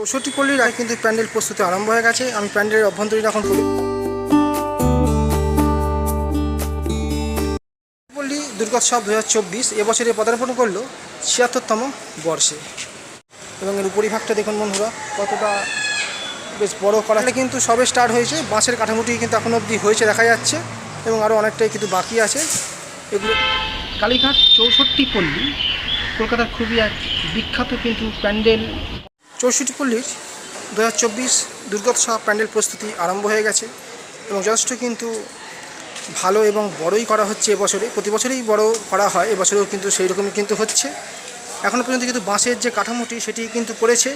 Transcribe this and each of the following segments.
চৌষট্টি পল্লীর আগে কিন্তু প্যান্ডেল প্রস্তুতি আরম্ভ হয়ে গেছে। আমি প্যান্ডেলের অভ্যন্তরীণ এখন পল্লী দুর্গোৎসব দু হাজার চব্বিশ এবছরে পদার্পণ করল ছিয়াত্তরতম বর্ষে। এবং এর উপরিভাগটা দেখুন বন্ধুরা, কতটা বেশ বড় করা কিন্তু সবে স্টার্ট হয়েছে। বাঁশের কাঠামোটি কিন্তু এখন অবধি হয়েছে, দেখা যাচ্ছে। এবং আরও অনেকটাই কিন্তু বাকি আছে। এগুলো কালীঘাট চৌষট্টি পল্লী, কলকাতার খুবই এক বিখ্যাত কিন্তু প্যান্ডেল চৌষট্টি পল্লীর দু হাজার চব্বিশ দুর্গোৎসব প্যান্ডেল প্রস্তুতি আরম্ভ হয়ে গেছে এবং যথেষ্ট কিন্তু ভালো এবং বড়ই করা হচ্ছে এবছরে। প্রতি বছরেই বড় করা হয়, এবছরেও কিন্তু সেই রকমই কিন্তু হচ্ছে। এখনও পর্যন্ত কিন্তু বাঁশের যে কাঠামোটি, সেটি কিন্তু করেছে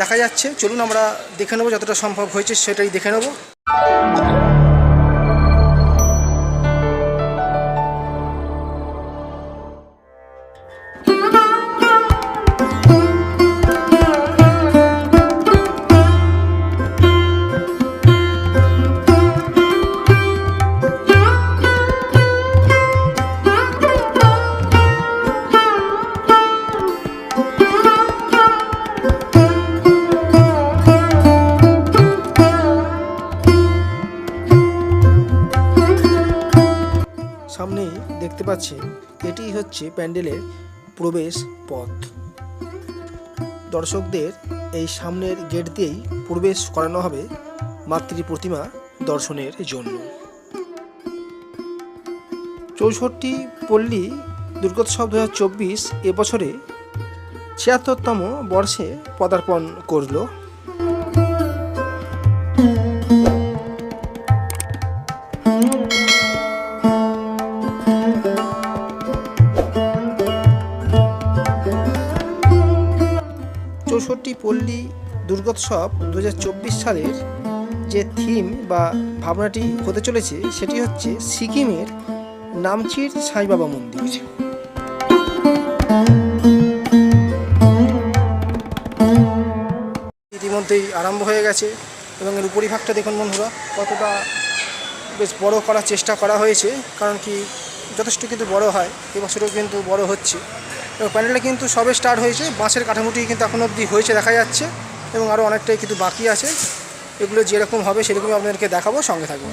দেখা যাচ্ছে। চলুন আমরা দেখে নেব যতটা সম্ভব হয়েছে, সেটাই দেখে নেব। সামনেই দেখতে পাচ্ছি, এটি হচ্ছে প্যান্ডেলের প্রবেশ পথ। দর্শকদের এই সামনের গেট দিয়েই প্রবেশ করানো হবে মাতৃ প্রতিমা দর্শনের জন্য। চৌষট্টি পল্লী দুর্গোৎসব দু হাজার চব্বিশ এবছরে ছিয়াত্তরতম বর্ষে পদার্পণ করল। চৌষট্টি পল্লী দুর্গোৎসব দু হাজার চব্বিশ সালের যে থিম বা ভাবনাটি হতে চলেছে, সেটি হচ্ছে সিকিমের নামচির সাই বাবা মন্দির। ইতিমধ্যেই আরম্ভ হয়ে গেছে এবং এর উপরিভাগটা দেখুন বন্ধুরা, কতটা বেশ বড় করার চেষ্টা করা হয়েছে, কারণ কি যথেষ্ট কিন্তু বড় হয়, এবছরেও কিন্তু বড় হচ্ছে। এবং প্যান্ডেলটা কিন্তু সবে স্টার্ট হয়েছে। বাঁশের কাঠামোটি কিন্তু এখন অবধি হয়েছে, দেখা যাচ্ছে। এবং আরও অনেকটাই কিন্তু বাকি আছে। এগুলো যেরকম হবে, সেরকমই আপনাদেরকে দেখাবো। সঙ্গে থাকব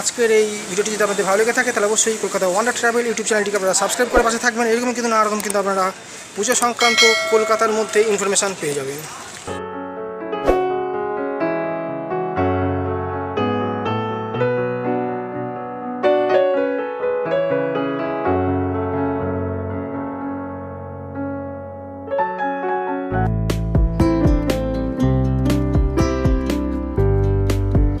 আজকের এই ভিডিওটি যদি আপনাদের ভালো লেগে থাকে, তাহলে অবশ্যই কলকাতা ওয়ান্ডার ট্রাভেল ইউটিউব চ্যানেলটিকে আপনারা সাবস্ক্রাইব করে পাশে থাকবেন। এরকম কিন্তু নানা রকম কিন্তু আপনারা পুজো সংক্রান্ত কলকাতার মধ্যে ইনফরমেশান পেয়ে যাবেন।